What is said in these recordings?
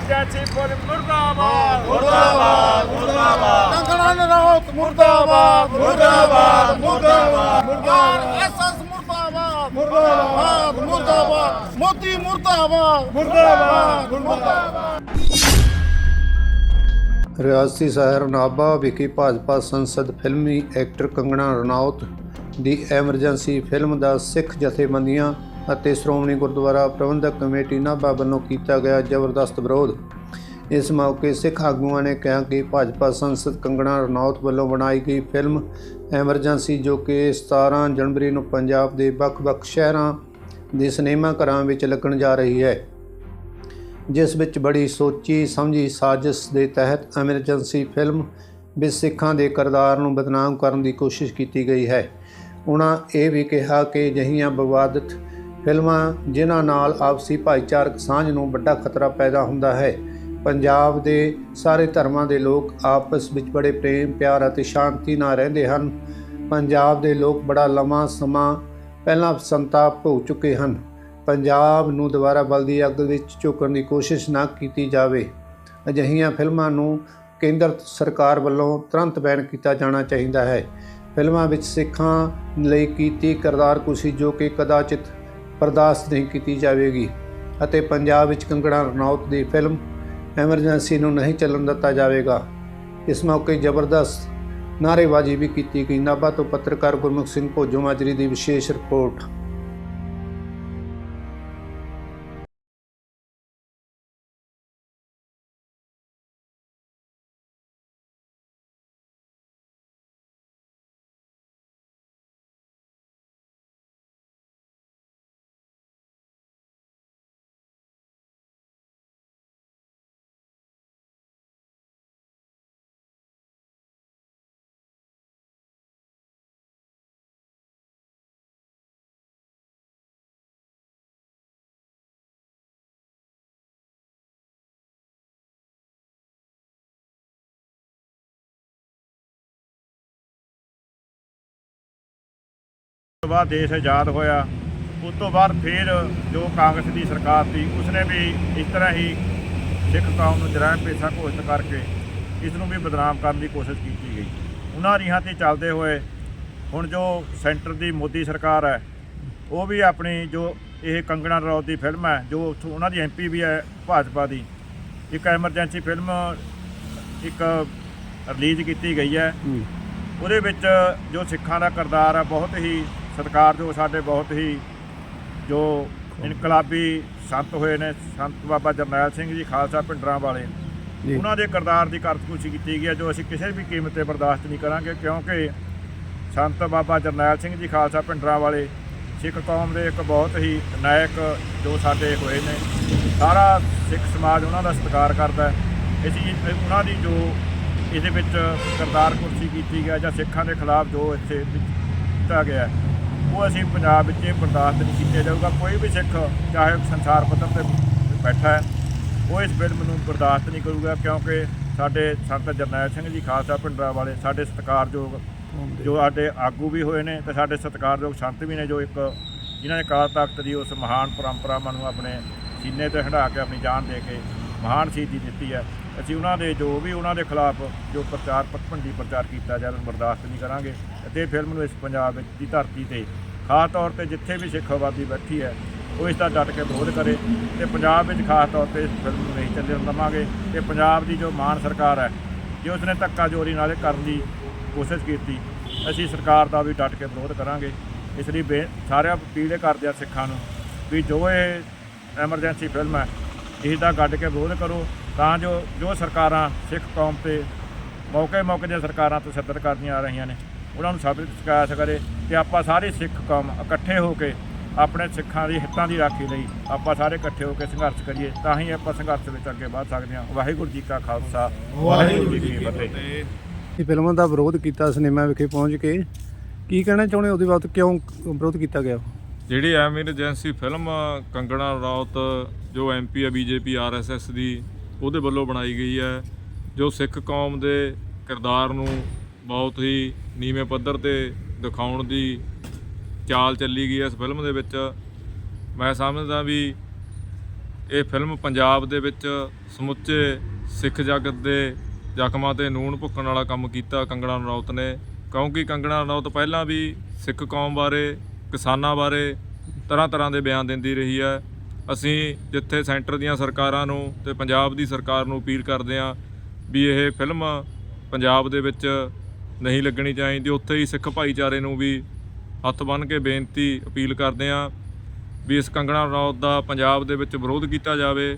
Emergency police ਮੁਰਦਾਬਾਦ। ਮੁਰਦਾਬਾਦ ਮੁਰਦਾਬਾਦ। ਕੰਗਣਾ ਨਰੌਤ ਮੁਰਦਾਬਾਦ। ਮੁਰਦਾਬਾਦ ਮੁਰਦਾਬਾਦ। ਮੁਰਦਾਬਾਦ ਐਸਐਸ ਮੁਰਦਾਬਾਦ। ਮੁਰਦਾਬਾਦ। ਮੁਰਦਾਬਾਦ। ਮੋਦੀ ਮੁਰਦਾਬਾਦ। ਮੁਰਦਾਬਾਦ। ਮੁਰਦਾਬਾਦ। ਰਿਆਸਤੀ ਸ਼ਹਿਰ ਨਾਭਾ ਵਿਖੇ ਭਾਜਪਾ ਸੰਸਦ ਫਿਲਮੀ ਐਕਟਰ ਕੰਗਣਾ ਰਣੌਤ ਦੀ ਐਮਰਜੈਂਸੀ ਫਿਲਮ ਦਾ ਸਿੱਖ ਜਥੇਬੰਦੀਆਂ ਅਤੇ ਸ਼੍ਰੋਮਣੀ ਗੁਰਦੁਆਰਾ ਪ੍ਰਬੰਧਕ ਕਮੇਟੀ ਨਾਭਾ ਵੱਲੋਂ ਕੀਤਾ ਗਿਆ ਜ਼ਬਰਦਸਤ ਵਿਰੋਧ। ਇਸ ਮੌਕੇ ਸਿੱਖ ਆਗੂਆਂ ਨੇ ਕਿਹਾ ਕਿ ਭਾਜਪਾ ਸੰਸਦ ਕੰਗਣਾ ਰਣੌਤ ਵੱਲੋਂ ਬਣਾਈ ਗਈ ਫਿਲਮ ਐਮਰਜੈਂਸੀ ਜੋ ਕਿ 17 ਜਨਵਰੀ ਨੂੰ ਪੰਜਾਬ ਦੇ ਵੱਖ-ਵੱਖ ਸ਼ਹਿਰਾਂ ਦੇ ਸਿਨੇਮਾ ਘਰਾਂ ਵਿੱਚ ਲੱਗਣ ਜਾ ਰਹੀ ਹੈ। ਜਿਸ ਵਿੱਚ ਬੜੀ ਸੋਚੀ ਸਮਝੀ ਸਾਜ਼ਿਸ਼ ਦੇ ਤਹਿਤ ਐਮਰਜੈਂਸੀ ਫਿਲਮ ਵਿੱਚ ਸਿੱਖਾਂ ਦੇ ਕਿਰਦਾਰ ਨੂੰ ਬਦਨਾਮ ਕਰਨ ਦੀ ਕੋਸ਼ਿਸ਼ ਕੀਤੀ ਗਈ ਹੈ। ਉਹਨਾਂ ਇਹ ਵੀ ਕਿਹਾ ਕਿ ਅਜਿਹੀਆਂ ਵਿਵਾਦਿਤ ਫਿਲਮਾਂ ਜਿਨ੍ਹਾਂ ਨਾਲ ਆਪਸੀ ਭਾਈਚਾਰਕ ਸਾਂਝ ਨੂੰ ਵੱਡਾ ਖਤਰਾ ਪੈਦਾ ਹੁੰਦਾ ਹੈ। ਪੰਜਾਬ ਦੇ ਸਾਰੇ ਧਰਮਾਂ ਦੇ ਲੋਕ ਆਪਸ ਵਿੱਚ ਬੜੇ ਪ੍ਰੇਮ, ਪਿਆਰ ਅਤੇ ਸ਼ਾਂਤੀ ਨਾਲ ਰਹਿੰਦੇ ਹਨ। ਪੰਜਾਬ ਦੇ ਲੋਕ ਬੜਾ ਲੰਮਾ ਸਮਾਂ ਪਹਿਲਾਂ ਸੰਤਾਪ ਭੋਗ ਚੁੱਕੇ ਹਨ। ਪੰਜਾਬ ਨੂੰ ਦੁਬਾਰਾ ਬਲਦੀ ਅੱਗ ਵਿੱਚ ਝੋਕਣ ਦੀ ਕੋਸ਼ਿਸ਼ ਨਾ ਕੀਤੀ ਜਾਵੇ। ਅਜਿਹੀਆਂ ਫਿਲਮਾਂ ਨੂੰ ਕੇਂਦਰ ਸਰਕਾਰ ਵੱਲੋਂ ਤੁਰੰਤ ਬੈਨ ਕੀਤਾ ਜਾਣਾ ਚਾਹੀਦਾ ਹੈ। ਫਿਲਮਾਂ ਵਿੱਚ ਸਿੱਖਾਂ ਲਈ ਕੀਤੀ ਕਿਰਦਾਰ ਕੁਸ਼ੀ ਜੋ ਕਿ ਕਦਾਚਿਤ ਬਰਦਾਸ਼ਤ ਨਹੀਂ ਕੀਤੀ ਜਾਵੇਗੀ ਅਤੇ ਪੰਜਾਬ ਵਿੱਚ ਕੰਗਣਾ ਰਣੌਤ ਦੀ ਫਿਲਮ ਐਮਰਜੈਂਸੀ ਨੂੰ ਨਹੀਂ ਚੱਲਣ ਦਿੱਤਾ ਜਾਵੇਗਾ। ਇਸ ਮੌਕੇ ਜ਼ਬਰਦਸਤ ਨਾਅਰੇਬਾਜ਼ੀ ਵੀ ਕੀਤੀ ਗਈ। ਨਾਭਾ ਤੋਂ ਪੱਤਰਕਾਰ ਗੁਰਮੁਖ ਸਿੰਘ ਭੋਜੋ ਮਾਜਰੀ ਦੀ ਵਿਸ਼ੇਸ਼ ਰਿਪੋਰਟ। ਬਾਅਦ ਦੇਸ਼ ਆਜ਼ਾਦ ਹੋਇਆ ਉਸ ਤੋਂ ਬਾਅਦ ਫਿਰ ਜੋ ਕਾਂਗਰਸ ਦੀ ਸਰਕਾਰ ਸੀ ਉਸਨੇ ਵੀ ਇਸ ਤਰ੍ਹਾਂ ਹੀ ਸਿੱਖ ਕੌਮ ਨੂੰ ਜਰਾਇਮ ਪੇਸ਼ਾ ਘੋਸ਼ਿਤ ਕਰਕੇ ਇਸ ਨੂੰ ਵੀ ਬਦਨਾਮ ਕਰਨ ਦੀ ਕੋਸ਼ਿਸ਼ ਕੀਤੀ ਗਈ। ਉਹਨਾਂ ਰੀਹਾਂ ਤੇ ਚੱਲਦੇ ਹੋਏ ਹੁਣ ਜੋ ਸੈਂਟਰ ਦੀ ਮੋਦੀ ਸਰਕਾਰ ਹੈ ਉਹ ਵੀ ਆਪਣੀ ਜੋ ਇਹ ਕੰਗਣਾ ਰਣੌਤ ਦੀ ਫਿਲਮ ਹੈ ਜੋ ਉੱਥੋਂ ਉਹਨਾਂ ਦੀ ਐਮਪੀ ਵੀ ਹੈ ਭਾਜਪਾ ਦੀ ਇੱਕ ਐਮਰਜੈਂਸੀ ਫਿਲਮ ਇੱਕ ਰਿਲੀਜ਼ ਕੀਤੀ ਗਈ ਹੈ। ਉਹਦੇ ਵਿੱਚ ਜੋ ਸਿੱਖਾਂ ਦਾ ਕਿਰਦਾਰ ਹੈ ਬਹੁਤ ਹੀ ਸਤਿਕਾਰਯੋਗ ਸਾਡੇ ਬਹੁਤ ਹੀ ਜੋ ਇਨਕਲਾਬੀ ਸੰਤ ਹੋਏ ਨੇ ਸੰਤ ਬਾਬਾ ਜਰਨੈਲ ਸਿੰਘ ਜੀ ਖਾਲਸਾ ਪਿੰਡਰਾਂ ਵਾਲੇ। ਉਹਨਾਂ ਦੇ ਕਿਰਦਾਰ ਦੀ ਕਰਤਕੁਸ਼ੀ ਕੀਤੀ ਗਈ ਹੈ ਜੋ ਅਸੀਂ ਕਿਸੇ ਵੀ ਕੀਮਤ ਤੇ ਬਰਦਾਸ਼ਤ ਨਹੀਂ ਕਰਾਂਗੇ ਕਿਉਂਕਿ ਸੰਤ ਬਾਬਾ ਜਰਨੈਲ ਸਿੰਘ ਜੀ ਖਾਲਸਾ ਪਿੰਡਰਾਂ ਵਾਲੇ ਸਿੱਖ ਕੌਮ ਦੇ ਇੱਕ ਬਹੁਤ ਹੀ ਨਾਇਕ ਜੋ ਸਾਡੇ ਹੋਏ ਨੇ। ਸਾਰਾ ਸਿੱਖ ਸਮਾਜ ਉਹਨਾਂ ਦਾ ਸਤਿਕਾਰ ਕਰਦਾ ਹੈ। ਅਸੀਂ ਉਹਨਾਂ ਦੀ ਜੋ ਇਹਦੇ ਵਿੱਚ ਕਿਰਦਾਰ ਕੁਰਸੀ ਕੀਤੀ ਗਿਆ ਜਾਂ ਸਿੱਖਾਂ ਦੇ ਖਿਲਾਫ ਜੋ ਇੱਥੇ ਕੀਤਾ ਗਿਆ ਹੈ, ਉਹ ਅਸੀਂ ਪੰਜਾਬ ਵਿੱਚ ਇਹ ਬਰਦਾਸ਼ਤ ਨਹੀਂ ਕੀਤਾ ਜਾਊਗਾ। ਕੋਈ ਵੀ ਸਿੱਖ ਚਾਹੇ ਸੰਸਾਰ ਪੱਧਰ ਤੇ ਬੈਠਾ ਹੈ ਉਹ ਇਸ ਫਿਲਮ ਨੂੰ ਬਰਦਾਸ਼ਤ ਨਹੀਂ ਕਰੂਗਾ ਕਿਉਂਕਿ ਸਾਡੇ ਸੰਤ ਜਰਨੈਲ ਸਿੰਘ ਜੀ ਖਾਲਸਾ ਪਿੰਡਰਾ ਵਾਲੇ ਸਾਡੇ ਸਤਿਕਾਰਯੋਗ ਜੋ ਸਾਡੇ ਆਗੂ ਵੀ ਹੋਏ ਨੇ ਤੇ ਸਾਡੇ ਸਤਿਕਾਰਯੋਗ ਸੰਤ ਵੀ ਨੇ ਜੋ ਇੱਕ ਜਿਨ੍ਹਾਂ ਨੇ ਕਾਲ ਤਖਤ ਦੀ ਉਸ ਮਹਾਨ ਪਰੰਪਰਾਵਾਂ ਨੂੰ ਆਪਣੇ ਸੀਨੇ ਤੇ ਹੰਢਾ ਕੇ ਆਪਣੀ ਜਾਨ ਦੇ ਕੇ ਮਹਾਨ ਸ਼ਹੀਦੀ ਦਿੱਤੀ ਹੈ। ਅਸੀਂ ਉਹਨਾਂ ਦੇ, ਜੋ ਵੀ ਉਹਨਾਂ ਦੇ ਖਿਲਾਫ ਜੋ ਪ੍ਰਚਾਰ ਪਤਪੰਡੀ ਪ੍ਰਚਾਰ ਕੀਤਾ ਜਾ ਰਿਹਾ ਬਰਦਾਸ਼ਤ ਨਹੀਂ ਕਰਾਂਗੇ। ਅਤੇ ਫਿਲਮ ਨੂੰ ਇਸ ਪੰਜਾਬ ਵਿੱਚ ਦੀ ਧਰਤੀ ਤੇ ਖਾਸ ਤੌਰ ਤੇ ਜਿੱਥੇ ਵੀ ਸਿੱਖ ਆਬਾਦੀ ਬੈਠੀ ਹੈ, ਉਹ ਇਸ ਦਾ ਡਟ ਕੇ ਵਿਰੋਧ ਕਰੇ ਤੇ ਪੰਜਾਬ ਵਿੱਚ ਖਾਸ ਤੌਰ ਤੇ ਇਸ ਫਿਲਮ ਨੂੰ ਨਹੀਂ ਚੱਲਣ ਦੇਵਾਂਗੇ। ਤੇ ਪੰਜਾਬ ਦੀ ਜੋ ਮਾਨ ਸਰਕਾਰ ਹੈ, ਜੇ ਉਸਨੇ ਧੱਕਾ ਚੋਰੀ ਨਾਲ ਕਰਨ ਦੀ ਕੋਸ਼ਿਸ਼ ਕੀਤੀ, ਅਸੀਂ ਸਰਕਾਰ ਦਾ ਵੀ ਡਟ ਕੇ ਵਿਰੋਧ ਕਰਾਂਗੇ। ਇਸ ਲਈ ਬੇ, ਸਾਰਿਆਂ ਅਪੀਲ ਕਰਦੇ ਆ ਸਿੱਖਾਂ ਨੂੰ ਵੀ ਜੋ ਇਹ ਐਮਰਜੈਂਸੀ ਫਿਲਮ ਹੈ, ਇਸ ਦਾ ਗੱਡ ਕੇ ਵਿਰੋਧ ਕਰੋ। ਤਾਂ ਜੋ ਜੋ ਸਰਕਾਰਾਂ ਸਿੱਖ ਕੌਮ ਤੇ ਮੌਕੇ ਮੌਕੇ ਦੀਆਂ ਸਰਕਾਰਾਂ ਤੋਂ ਸੱਦਰ ਕਰਦੀਆਂ ਆ ਰਹੀਆਂ ਨੇ ਉਹਨਾਂ ਨੂੰ ਸਾਬਿਤ ਸ਼ਿਕਾਇਤ ਕਰੇ ਤੇ ਆਪਾਂ ਸਾਰੇ ਸਿੱਖ ਕੌਮ ਇਕੱਠੇ ਹੋ ਕੇ ਆਪਣੇ ਸਿੱਖਾਂ ਦੀ ਹਿੱਤਾਂ ਦੀ ਰਾਖੀ ਲਈ ਆਪਾਂ ਸਾਰੇ ਇਕੱਠੇ ਹੋ ਕੇ ਸੰਘਰਸ਼ ਕਰੀਏ ਤਾਂ ਹੀ ਆਪਾਂ ਸੰਘਰਸ਼ ਵਿੱਚ ਅੱਗੇ ਵਧ ਸਕਦੇ ਹਾਂ। ਵਾਹਿਗੁਰੂ ਜੀ ਕਾ ਖਾਲਸਾ ਵਾਹਿਗੁਰੂ ਜੀ ਕੀ ਫਤਿਹ। ਇਹ ਫਿਲਮਾਂ ਦਾ ਵਿਰੋਧ ਕੀਤਾ ਸਿਨੇਮਾ ਵਿਖੇ ਪਹੁੰਚ ਕੇ ਕੀ ਕਹਿਣਾ ਚਾਹੁੰਦੇ ਉਹਦੇ ਬਾਅਦ ਕਿਉਂ ਵਿਰੋਧ ਕੀਤਾ ਗਿਆ? ਜਿਹੜੀ ਐਮਰਜੈਂਸੀ ਫਿਲਮ ਕੰਗਣਾ ਰਣੌਤ ਜੋ ਐਮਪੀ ਹੈ ਬੀਜੇਪੀ ਆਰਐਸਐਸ ਦੀ ਉਹਦੇ ਵੱਲੋਂ ਬਣਾਈ ਗਈ ਹੈ, ਜੋ ਸਿੱਖ ਕੌਮ ਦੇ ਕਿਰਦਾਰ ਨੂੰ ਬਹੁਤ ਹੀ ਨੀਵੇਂ ਪੱਧਰ ਤੇ ਦਿਖਾਉਣ ਦੀ ਚਾਲ ਚੱਲੀ ਗਈ ਇਸ ਫਿਲਮ ਦੇ ਵਿੱਚ। ਮੈਂ ਸਮਝਦਾ ਵੀ ਇਹ ਫਿਲਮ ਪੰਜਾਬ ਦੇ ਵਿੱਚ ਸਮੁੱਚੇ ਸਿੱਖ ਜਗਤ ਦੇ ਜ਼ਖਮਾਂ ਤੇ ਨੂਣ ਭੁੱਕਣ ਵਾਲਾ ਕੰਮ ਕੀਤਾ ਕੰਗਣਾ ਰਣੌਤ ਨੇ, ਕਿਉਂਕਿ ਕੰਗਣਾ ਰਣੌਤ ਪਹਿਲਾਂ ਵੀ ਸਿੱਖ ਕੌਮ ਬਾਰੇ, ਕਿਸਾਨਾਂ ਬਾਰੇ ਤਰ੍ਹਾਂ ਤਰ੍ਹਾਂ ਦੇ ਬਿਆਨ ਦਿੰਦੀ ਰਹੀ ਹੈ। ਅਸੀਂ ਜਿੱਥੇ ਸੈਂਟਰ ਦੀਆਂ ਸਰਕਾਰਾਂ ਨੂੰ ਤੇ ਪੰਜਾਬ ਦੀ ਸਰਕਾਰ ਨੂੰ ਅਪੀਲ ਕਰਦੇ ਹਾਂ ਵੀ ਇਹ ਫਿਲਮ ਪੰਜਾਬ ਦੇ ਵਿੱਚ ਨਹੀਂ ਲੱਗਣੀ ਚਾਹੀਦੀ। ਉੱਥੇ ਹੀ ਸਿੱਖ ਭਾਈਚਾਰੇ ਨੂੰ ਵੀ ਹੱਥ ਬੰਨ੍ਹ ਕੇ ਬੇਨਤੀ ਅਪੀਲ ਕਰਦੇ ਹਾਂ ਵੀ ਇਸ ਕੰਗਣਾ ਰਣੌਤ ਦਾ ਪੰਜਾਬ ਦੇ ਵਿੱਚ ਵਿਰੋਧ ਕੀਤਾ ਜਾਵੇ,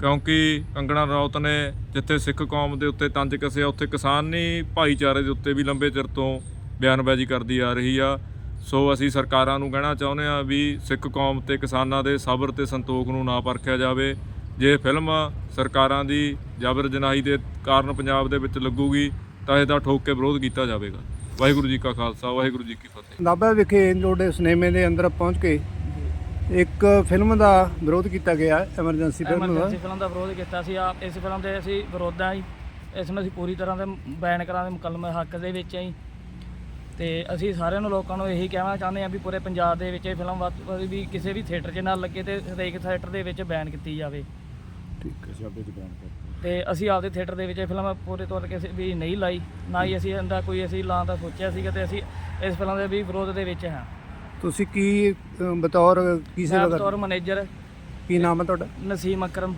ਕਿਉਂਕਿ ਕੰਗਣਾ ਰਣੌਤ ਨੇ ਜਿੱਥੇ ਸਿੱਖ ਕੌਮ ਦੇ ਉੱਤੇ ਤੰਜ ਕੱਸਿਆ, ਉੱਥੇ ਕਿਸਾਨੀ ਭਾਈਚਾਰੇ ਦੇ ਉੱਤੇ ਵੀ ਲੰਬੇ ਚਿਰ ਤੋਂ ਬਿਆਨਬਾਜ਼ੀ ਕਰਦੀ ਆ ਰਹੀ ਆ। ਸੋ ਅਸੀਂ ਸਰਕਾਰਾਂ ਨੂੰ ਕਹਿਣਾ ਚਾਹੁੰਦੇ ਆ ਵੀ ਸਿੱਖ ਕੌਮ ਤੇ ਕਿਸਾਨਾਂ ਦੇ ਸਬਰ ਤੇ ਸੰਤੋਖ ਨੂੰ ਨਾ ਪਰਖਿਆ ਜਾਵੇ। ਜੇ ਫਿਲਮ ਸਰਕਾਰਾਂ ਦੀ ਜਬਰ ਜਨਾਹੀ ਦੇ ਕਾਰਨ ਪੰਜਾਬ ਦੇ ਵਿੱਚ ਲੱਗੂਗੀ ਤਾਂ ਇਹਦਾ ਠੋਕ ਕੇ ਵਿਰੋਧ ਕੀਤਾ ਜਾਵੇਗਾ। ਵਾਹਿਗੁਰੂ ਜੀ ਕਾ ਖਾਲਸਾ ਵਾਹਿਗੁਰੂ ਜੀ ਕੀ ਫਤਿਹ। ਨਾਭਾ ਵਿਖੇ ਤੁਹਾਡੇ ਸਿਨੇਮੇ ਦੇ ਅੰਦਰ ਪਹੁੰਚ ਕੇ ਇੱਕ ਫਿਲਮ ਦਾ ਵਿਰੋਧ ਕੀਤਾ ਗਿਆ ਐਮਰਜੈਂਸੀ ਫਿਲਮ ਦਾ। ਐਮਰਜੈਂਸੀ ਫਿਲਮ ਦਾ ਵਿਰੋਧ ਕੀਤਾ ਸੀ। ਆ ਇਸ ਫਿਲਮ ਦੇ ਅਸੀਂ ਵਿਰੋਧਾਂ ਜੀ ਇਸ ਨੂੰ ਅਸੀਂ ਪੂਰੀ ਤਰ੍ਹਾਂ ਦੇ ਬੈਨ ਕਰਾਂ ਦੇ ਮੁਕੱਲਮੇ ਹੱਕ ਦੇ ਵਿੱਚ ਹਾਂ ਜੀ। ਤੇ ਅਸੀਂ ਸਾਰਿਆਂ ਨੂੰ ਲੋਕਾਂ ਨੂੰ ਇਹੀ ਕਹਿਣਾ ਚਾਹੁੰਦੇ ਹਾਂ ਵੀ ਪੂਰੇ ਪੰਜਾਬ ਦੇ ਵਿੱਚ ਇਹ ਫਿਲਮ ਵੱਧ ਵੀ ਕਿਸੇ ਵੀ ਥੀਏਟਰ 'ਚ ਨਾ ਲੱਗੇ ਤੇ ਹਰੇਕ ਥੀਏਟਰ ਦੇ ਵਿੱਚ ਬੈਨ ਕੀਤੀ ਜਾਵੇ। ਤੇ ਅਸੀਂ ਆਪਦੇ ਥੀਏਟਰ ਦੇ ਵਿੱਚ ਇਹ ਫਿਲਮ ਪੂਰੇ ਤੌਰ ਤੇ ਕਿਸੇ ਵੀ ਨਹੀਂ ਲਾਈ ਨਾ ਹੀ ਅਸੀਂ ਇਹਦਾ ਕੋਈ ਅਸੀਂ ਲਾਂ ਦਾ ਸੋਚਿਆ ਸੀਗਾ ਤੇ ਅਸੀਂ ਇਸ ਫਿਲਮ ਦੇ ਵੀ ਵਿਰੋਧ ਦੇ ਵਿੱਚ ਹਾਂ। ਤੁਸੀਂ ਕੀ ਅ, ਬਤੌਰ ਕੀ ਮੈਂ ਸੇਵਾ ਮੈਨੇਜਰ। ਕੀ ਨਾਮ ਹੈ ਤੁਹਾਡਾ? ਨਸੀਮ ਅਕਰਮ।